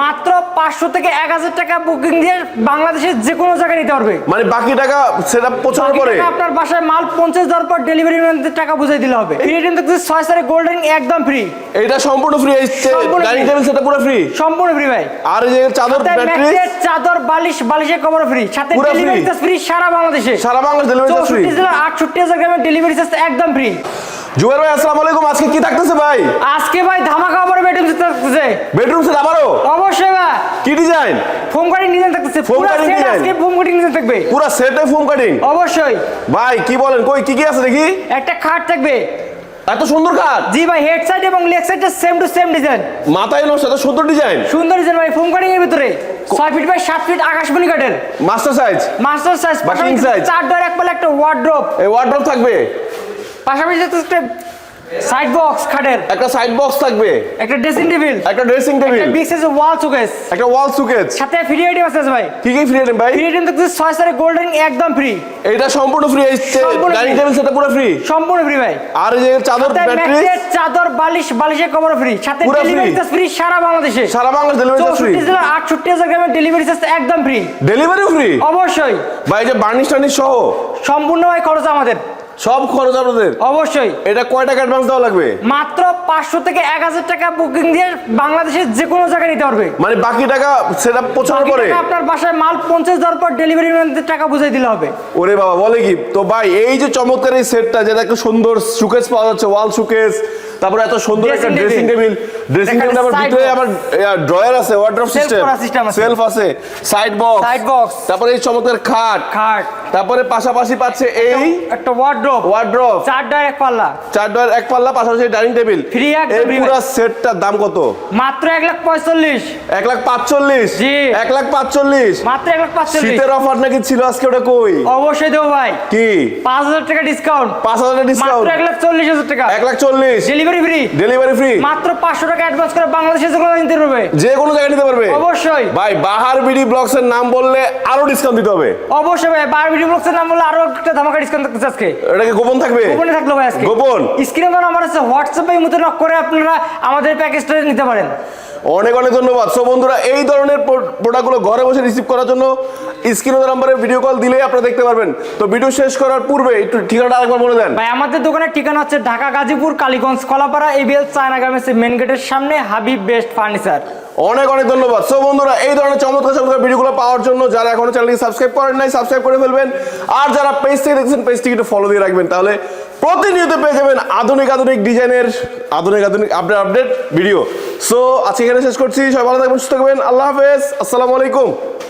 মাত্র পাঁচশো থেকে এক হাজার টাকা বুকিং দিয়ে বাংলাদেশের যে কোনো জায়গায় নিতে পারবে। মানে বাকি টাকা সেটা পৌঁছানোর পরে? আপনার বাসায় মাল পৌঁছে দেওয়ার পর ডেলিভারি ম্যানদের টাকা বুঝাই দিলে হবে। ফ্রি কিন্তু ছয় সারে গোল্ডেন একদম ফ্রি এটা সম্পূর্ণ ফ্রি সম্পূর্ণ ডাইনিং টেবিল সেটা পুরো ফ্রি সম্পূর্ণ ফ্রি ভাই। আর এই যে চাদর ব্যাটারি চাদর বালিশ বালিশের কভার ফ্রি সাথে ডেলিভারি চার্জ ফ্রি সারা বাংলাদেশে। সারা বাংলাদেশ ডেলিভারি চার্জ ফ্রি চৌষট্টি জেলা আটষট্টি হাজার গ্রামের ডেলিভারি চার্জ একদম ফ্রি জুয়েল ভাই আসসালামু আলাইকুম। আজকে কি থাকতেছে ভাই? আজকে ভাই ধামাকা অফারে বেডরুম সেট থাকতেছে। বেডরুম সেট আবারও অবশ্যই ভাই। কি ডিজাইন ফোম কাটিং ডিজাইন থাকতেছে। পুরো সেট আজকে ফোম কাটিং ডিজাইন থাকবে। পুরো সেটে ফোম কাটিং অবশ্যই। ভাই কি বলেন কই কি কি আছে দেখি? একটা খাট থাকবে। এত সুন্দর কাঠ জি ভাই হেড সাইড এবং লেগ সাইডটা সেম টু সেম ডিজাইন মাথায় নষ্ট এত সুন্দর ডিজাইন সুন্দর ডিজাইন ভাই ফোম কাটিং এর ভিতরে। ছয় ফিট বাই সাত ফিট আকাশমণি কাঠের মাস্টার সাইজ মাস্টার সাইজ বা king size? চার ডোর এক পালে একটা ওয়ার্ড্রপ এই ওয়ার্ড্রপ থাকবে? পাশাপাশি একটা সাইড বক্স খাটের। একটা সাইড বক্স থাকবে। একটা ড্রেসিং টেবিল একটা dressing table big size wall showcase একটা ওয়াল সুকেজ সাথে ফ্রি আইটেম আছে ভাই। কি কি ফ্রি আইটেম ভাই? ফ্রি আইটেম থাকতেছে ছয় সারে গোল্ডেন একদম ফ্রি এটা সম্পূর্ণ ফ্রি ডাইনিং টেবিল সেটা পুরো ফ্রি সম্পূর্ণ ফ্রি ভাই। আর এই যে চাদর ব্যাটারি চাদর বালিশ বালিশের কভার ফ্রি সাথে ডেলিভারি। চার্জ ফ্রি সারা বাংলাদেশে। সারা বাংলাদেশ ডেলিভারি চার্জ ফ্রি চৌষট্টি জেলা আটষট্টি হাজার গ্রামের ডেলিভারি চার্জ একদম ফ্রি ডেলিভারিও ফ্রি অবশ্যই। ভাই যে বার্নিশ টার্নিশ সহ? সম্পূর্ণ ভাই খরচ আমাদের। সব খরচ আপনাদের? অবশ্যই। এটা কয় টাকা অ্যাডভান্স দেওয়া লাগবে? মাত্র পাঁচশো থেকে এক হাজার টাকা বুকিং দিয়ে বাংলাদেশের যে কোনো জায়গায় নিতে পারবে। মানে বাকি টাকা সেটা পৌঁছানোর পরে? আপনার বাসায় মাল পৌঁছে দেওয়ার পর ডেলিভারি ম্যানদের টাকা বুঝাই দিলে হবে। ওরে বাবা বলে কি? তো ভাই এই যে চমৎকার এই সেটটা যেটা একটা সুন্দর সুকেস পাওয়া যাচ্ছে ওয়াল সুকেস তারপরে এত সুন্দর একটা ড্রেসিং টেবিল ড্রেসিং টেবিল আবার ভিতরে আবার ড্রয়ার আছে ওয়ার্ড্রপ সিস্টেম। সেলফ আছে। সাইড বক্স সাইড বক্স তারপরে এই চমৎকার খাট। খাট। তারপরে পাশাপাশি পাচ্ছে এই একটা ওয়ার্ড্রপ ওয়ার্ড্রপ চার ডার এক পাল্লা। চার ড্রয়ার এক পাল্লা পাশাপাশি ডাইনিং টেবিল Free একদম এই পুরো সেটটার দাম কত? মাত্র এক লাখ পঁয়তাল্লিশ। এক লাখ পাঁচচল্লিশ। জি। এক লাখ পাঁচচল্লিশ। মাত্র এক লাখ পাঁচচল্লিশ শীতের অফার নাকি ছিল আজকে ওটা কই? অবশ্যই দেবো ভাই। কি? পাঁচ হাজার টাকা ডিসকাউন্ট পাঁচ হাজার ডিসকাউন্ট মাত্র এক লাখ চল্লিশ হাজার টাকা। এক লাখ চল্লিশ। ডেলিভারি ফ্রি ডেলিভারি ফ্রি মাত্র পাঁচশো টাকা অ্যাডভান্স করে বাংলাদেশে যে কোনো নিতে পারবে। যে কোনো জায়গায় নিতে পারবে। অবশ্যই। ভাই বাহার বিডি ব্লগস এর নাম বললে আরও ডিসকাউন্ট দিতে হবে। অবশ্যই ভাই বার ভিডিও বক্সের নাম বলে আরও একটা ধামাকা ডিসকাউন্ট থাকতেছে আজকে। এটা কি গোপন থাকবে? গোপনে থাকল ভাই আজকে। গোপন? স্ক্রিনে তো আমার আছে হোয়াটসঅ্যাপে মতো নক করে আপনারা আমাদের প্যাকেজটা নিতে পারেন। অনেক অনেক ধন্যবাদ। সো বন্ধুরা এই ধরনের প্রোডাক্টগুলো ঘরে বসে রিসিভ করার জন্য স্ক্রিনের নাম্বারে ভিডিও কল দিলেই আপনারা দেখতে পারবেন। তো ভিডিও শেষ করার পূর্বে একটু ঠিকানাটা আরেকবার বলে দেন। ভাই আমাদের দোকানের ঠিকানা হচ্ছে ঢাকা গাজীপুর কালীগঞ্জ কলাপাড়া এবিএল চায়না গার্মেন্টসের মেন গেটের সামনে হাবিব বেস্ট ফার্নিচার অনেক অনেক ধন্যবাদ। সো বন্ধুরা এই ধরনের চমৎকার চমৎকার ভিডিওগুলো পাওয়ার জন্য যারা এখনও চ্যানেলটি সাবস্ক্রাইব করেন নাই সাবস্ক্রাইব করে ফেলবেন। আর যারা পেজ থেকে দেখছেন পেজটি একটু ফলো দিয়ে রাখবেন। তাহলে প্রতিনিয়ত পেয়ে যাবেন আধুনিক আধুনিক ডিজাইনের আধুনিক আধুনিক আপডেট আপডেট ভিডিও সো আজকে এখানে শেষ করছি। সবাই ভালো থাকবেন সুস্থ থাকবেন। আল্লাহ হাফেজ। আসসালামু আলাইকুম।